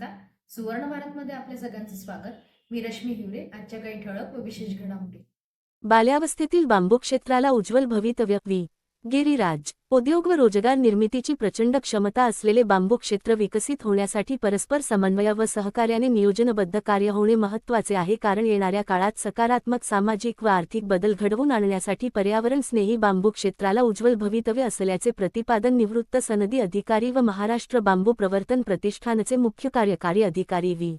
नमस्कार. सुवर्ण भारतमध्ये आपल्या सगळ्यांचं स्वागत. मी रश्मी हिवरे आजच्या काही ठळक व विशेष घडामोडी. बाल्यावस्थेतील बांबू क्षेत्राला उज्ज्वल भवितव्य वी. गिरिराज. उद्योग व रोजगार निर्मितीची प्रचंड क्षमता असलेले बांबू क्षेत्र विकसित होण्यासाठी परस्पर समन्वय व सहकार्याने नियोजनबद्ध कार्य होणे महत्त्वाचे आहे कारण येणाऱ्या काळात सकारात्मक सामाजिक व आर्थिक बदल घडवून आणण्यासाठी पर्यावरण स्नेही बांबू क्षेत्राला उज्ज्वल भवितव्य असल्याचे प्रतिपादन निवृत्त सनदी अधिकारी व महाराष्ट्र बांबू प्रवर्तन प्रतिष्ठानचे मुख्य कार्यकारी अधिकारी व्ही.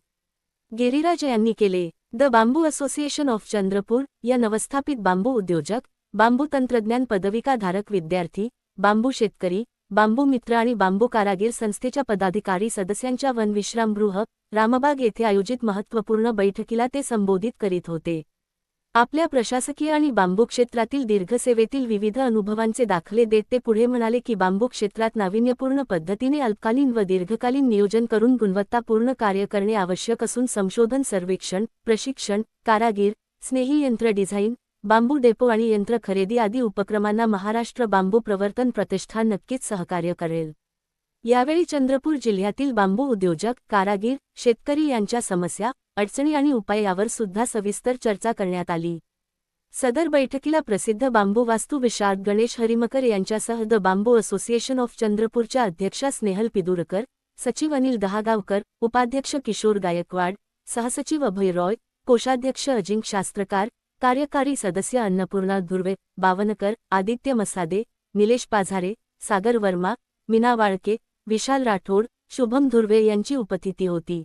गिरिराज यांनी केले. The bamboo association of Chandrapur या नवस्थापित बांबू उद्योजक बांबू तंत्रज्ञान पदविकाधारक विद्यार्थी बांबू शेतकरी बांबू मित्र आणि बांबू कारागीर संस्थेच्या पदाधिकारी सदस्यांच्या वनविश्रामगृह रामबाग येथे आयोजित महत्त्वपूर्ण बैठकीला ते संबोधित करीत होते. आपल्या प्रशासकीय आणि बांबू क्षेत्रातील दीर्घसेवेतील विविध अनुभवांचे दाखले देत ते पुढे म्हणाले की बांबू क्षेत्रात नाविन्यपूर्ण पद्धतीने अल्पकालीन व दीर्घकालीन नियोजन करून गुणवत्तापूर्ण कार्य करणे आवश्यक असून संशोधन सर्वेक्षण प्रशिक्षण कारागीर स्नेही यंत्र डिझाईन बांबू डेपो आणि यंत्र खरेदी आदी उपक्रमांना महाराष्ट्र बांबू प्रवर्तन प्रतिष्ठान नक्कीच सहकार्य करेल. यावेळी चंद्रपूर जिल्ह्यातील बांबू उद्योजक कारागीर शेतकरी यांच्या समस्या अडचणी आणि उपाय यावर सुद्धा सविस्तर चर्चा करण्यात आली. सदर बैठकीला प्रसिद्ध बांबू वास्तू विशारद गणेश हरिमकर यांच्यासह द बांबू असोसिएशन ऑफ चंद्रपूरच्या अध्यक्षा स्नेहल पिदुरकर सचिव अनिल दहागावकर उपाध्यक्ष किशोर गायकवाड सहसचिव अभय रॉय कोषाध्यक्ष अजिंक शास्त्रकार कार्यकारी सदस्य अन्नपूर्णा धुर्वे बावनकर आदित्य मसादे निलेश पाझारे सागर वर्मा मीना वाळके विशाल राठोड शुभम धुर्वे यांची उपस्थिती होती.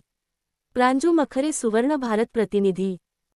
प्रांजू मखरे सुवर्ण भारत प्रतिनिधी